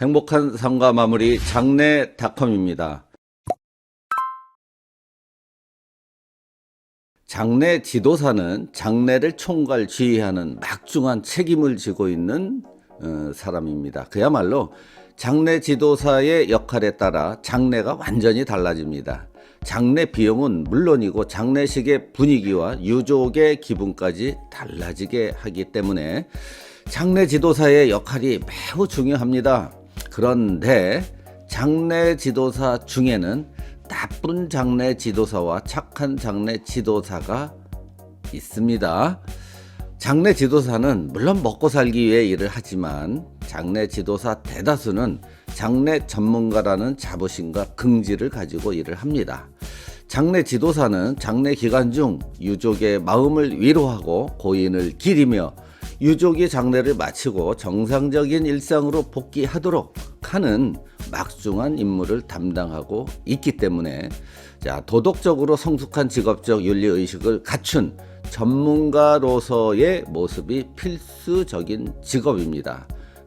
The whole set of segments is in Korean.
행복한 삶과 마무리 장래닷컴입니다. 장래 지도사는 장래를 총괄 지휘하는 막중한 책임을 지고 있는 어, 사람입니다. 그야말로 장래 지도사의 역할에 따라 장래가 완전히 달라집니다. 장례 비용은 물론이고 장례식의 분위기와 유족의 기분까지 달라지게 하기 때문에 장례 지도사의 역할이 매우 중요합니다. 그런데 장례 지도사 중에는 나쁜 장례 지도사와 착한 장례 지도사가 있습니다. 장례 지도사는 물론 먹고 살기 위해 일을 하지만 장례 지도사 대다수는 장례 전문가라는 자부심과 긍지를 가지고 일을 합니다. 장례 지도사는 장례 기간 중 유족의 마음을 위로하고 고인을 기리며 유족이 장례를 마치고 정상적인 일상으로 복귀하도록 하는 막중한 임무를 담당하고 있기 때문에 자, 도덕적으로 성숙한 직업적 윤리 의식을 갖춘 전문가로서의 모습이 필수적인 직업입니다.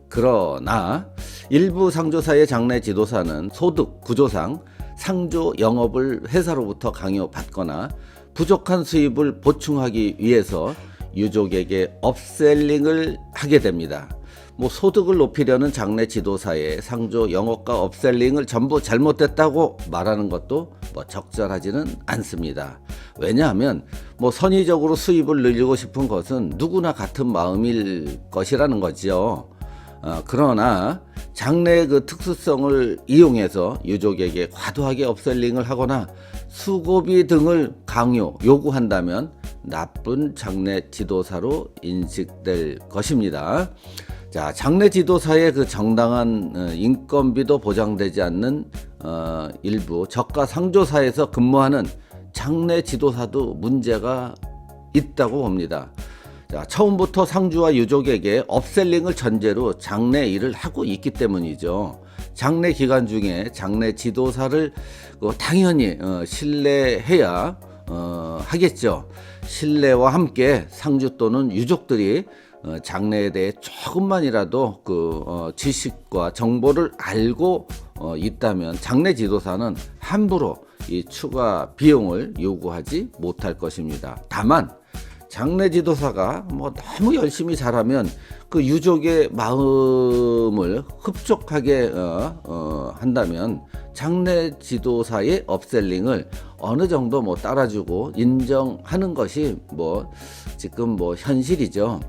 그러나 일부 상조사의 장례 지도사는 소득 구조상 상조 영업을 회사로부터 강요받거나 부족한 수입을 보충하기 위해서 유족에게 업셀링을 하게 됩니다. 뭐 소득을 높이려는 장례 지도사의 상조 영업과 업셀링을 전부 잘못됐다고 말하는 것도 뭐 적절하지는 않습니다. 왜냐하면 뭐 선의적으로 수입을 늘리고 싶은 것은 누구나 같은 마음일 것이라는 거지요. 어, 그러나 장래의 그 특수성을 이용해서 유족에게 과도하게 업셀링을 하거나 수고비 등을 강요, 요구한다면 나쁜 장례 지도사로 인식될 것입니다. 자, 장례 지도사의 그 정당한 어, 인건비도 보장되지 않는 어, 일부 저가 상조사에서 근무하는 장례 지도사도 문제가 있다고 봅니다. 자, 처음부터 상주와 유족에게 업셀링을 전제로 장례 일을 하고 있기 때문이죠. 장례 기간 중에 장례 지도사를 그 당연히 어, 신뢰해야 어, 하겠죠. 신뢰와 함께 상주 또는 유족들이 어, 장래에 대해 조금만이라도 그 어, 지식과 정보를 알고 어, 있다면 장례 지도사는 함부로 이 추가 비용을 요구하지 못할 것입니다. 다만 장례 지도사가 뭐 너무 열심히 잘하면 그 유족의 마음을 흡족하게 어, 어, 한다면 장례 지도사의 업셀링을 어느 정도 뭐 따라주고 인정하는 것이 뭐 지금 뭐 현실이죠.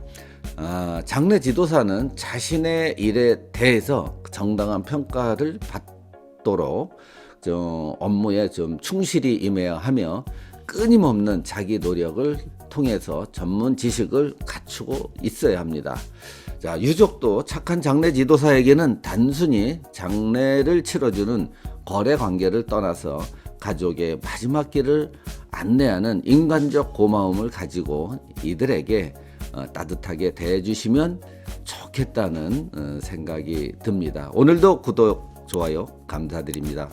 아, 장례 지도사는 자신의 일에 대해서 정당한 평가를 받도록 좀 업무에 좀 충실히 임해야 하며 끊임없는 자기 노력을 통해서 전문 지식을 갖추고 있어야 합니다. 자, 유족도 착한 장례 지도사에게는 단순히 장례를 치러주는 거래 관계를 떠나서 가족의 마지막 길을 안내하는 인간적 고마움을 가지고 이들에게 어, 따뜻하게 대해주시면 좋겠다는 어, 생각이 듭니다. 오늘도 구독, 좋아요 감사드립니다.